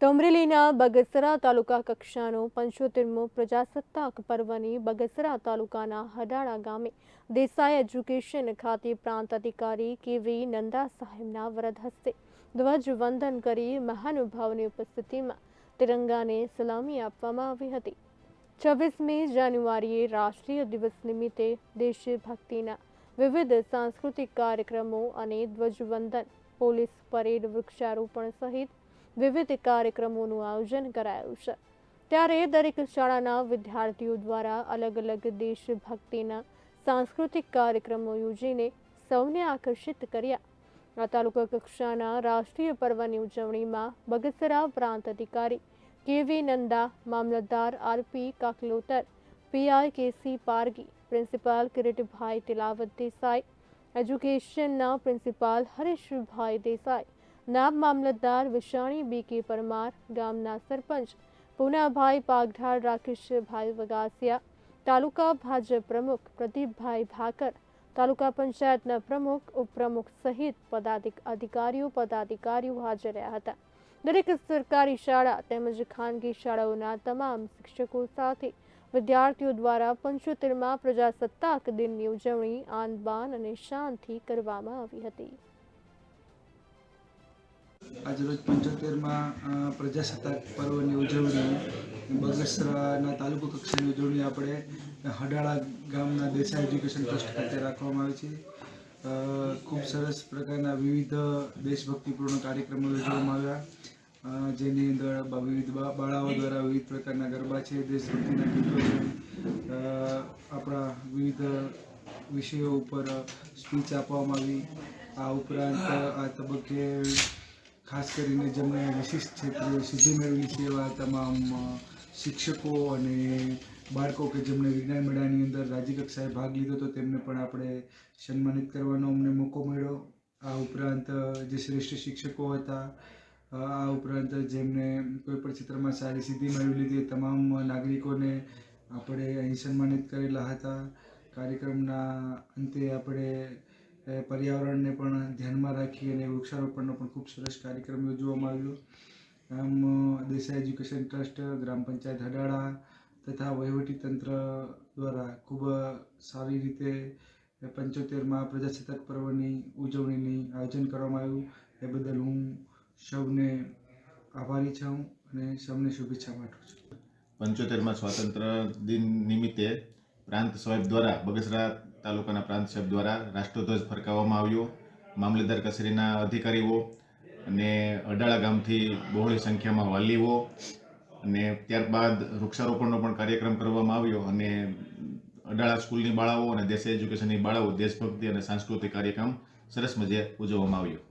અમરેલીના બગસરા તાલુકા કક્ષાનો પંચોતેરમો પ્રજાસત્તાક પર્વની બગસરા તાલુકાના હડાળા ગામે દેસાઈ એજ્યુકેશન ખાતે પ્રાંત અધિકારી કેવી નંદા સાહેબના વરદ હસ્તે ધ્વજવંદન કરી મહાનુભાવની ઉપસ્થિતિમાં તિરંગાને સલામી આપવામાં આવી હતી છવ્વીસમી જાન્યુઆરીએ રાષ્ટ્રીય દિવસ નિમિત્તે દેશભક્તિના વિવિધ સાંસ્કૃતિક કાર્યક્રમો અને ધ્વજવંદન પોલીસ પરેડ વૃક્ષારોપણ સહિત વિવિધ કાર્યક્રમોનું આયોજન કરાયું છે. ત્યારે દરેક શાળાના વિદ્યાર્થીઓ દ્વારા અલગ અલગ દેશભક્તિના સાંસ્કૃતિક કાર્યક્રમો યોજીને સૌને આકર્ષિત કર્યા. આ તાલુકા કક્ષાના રાષ્ટ્રીય પર્વની ઉજવણીમાં બગસરા પ્રાંત અધિકારી કેવી નંદા, મામલતદાર R P Kaklotar, PI K C Pargi, principal Kiritbhai Tilavat Desai, એજ્યુકેશનના principal Harishbhai Desai નાયબ મામલતદાર વિશાણી બી કે પરમાર, ગામના સરપંચ પૂનાભાઈ પાગઢાળ, રાકેશભાઈ વગાસિયા, તાલુકા ભાજપ પ્રમુખ પ્રદીપભાઈ ભાકર, તાલુકા પંચાયતના પ્રમુખ, ઉપપ્રમુખ સહિત પદાધિક અધિકારીઓ, પદાધિકારીઓ હાજર રહ્યા હતા. દરેક સરકારી શાળા તેમજ ખાનગી શાળાઓના તમામ શિક્ષકો સાથે વિદ્યાર્થીઓ દ્વારા પંચોતેરમાં પ્રજાસત્તાક દિનની ઉજવણી, આનબાન અને શાનથી કરવામાં આવી હતી. આજરોજ પંચોતેરમાં પ્રજાસત્તાક પર્વની ઉજવણી, બગસરાના તાલુકા કક્ષાની ઉજવણી આપણે હડાળા ગામના દેસાઈ એજ્યુકેશન ટ્રસ્ટ ખાતે રાખવામાં આવે છે. ખૂબ સરસ પ્રકારના વિવિધ દેશભક્તિપૂર્ણ કાર્યક્રમો યોજવામાં આવ્યા. જેની અંદર વિવિધ બાળાઓ દ્વારા વિવિધ પ્રકારના ગરબા છે, દેશભક્તિના ગીતો છે. આપણા વિવિધ વિષયો ઉપર સ્પીચ આપવામાં આવી. આ ઉપરાંત આ તબક્કે ખાસ કરીને જેમણે વિશિષ્ટ ક્ષેત્રે સિદ્ધિ મેળવેલી છે એવા તમામ શિક્ષકો અને બાળકો કે જેમણે વિજ્ઞાન મેળાની અંદર રાજ્ય કક્ષાએ ભાગ લીધો હતો તેમને પણ આપણે સન્માનિત કરવાનો અમને મોકો મળ્યો. આ ઉપરાંત જે શ્રેષ્ઠ શિક્ષકો હતા આ ઉપરાંત જેમને કોઈ પણ ક્ષેત્રમાં સારી સિદ્ધિ મેળવી લીધી તમામ નાગરિકોને આપણે અહીં સન્માનિત કરેલા હતા. કાર્યક્રમના અંતે આપણે પર્યાવરણને પણ ધ્યાનમાં રાખી અને વૃક્ષારોપણનો પણ ખૂબ સરસ કાર્યક્રમ યોજવામાં આવ્યો આમ, દેસાઈ એજ્યુકેશન ટ્રસ્ટ, ગ્રામ પંચાયત હડાળા તથા વહીવટીતંત્ર દ્વારા ખૂબ સારી રીતે પંચોતેરમાં પ્રજાસત્તાક પર્વની ઉજવણીની આયોજન કરવામાં આવ્યું. એ બદલ હું સૌને આભારી છું અને સૌને શુભેચ્છા પાઠવું છું. પંચોતેરમાં સ્વાતંત્ર્ય દિન નિમિત્તે પ્રાંત સાહેબ દ્વારા બગસરા તાલુકાના પ્રાંત સાહેબ દ્વારા રાષ્ટ્રધ્વજ ફરકાવવામાં આવ્યો. મામલેદાર કચેરીના અધિકારીઓ અને અડાળા ગામથી બહોળી સંખ્યામાં વાલીઓ અને ત્યારબાદ વૃક્ષારોપણનો પણ કાર્યક્રમ કરવામાં આવ્યો અને અડાળા સ્કૂલની બાળાઓ અને દેશ એજ્યુકેશનની બાળાઓ દેશભક્તિ અને સાંસ્કૃતિક કાર્યક્રમ સરસ મજે ઉજવવામાં આવ્યો.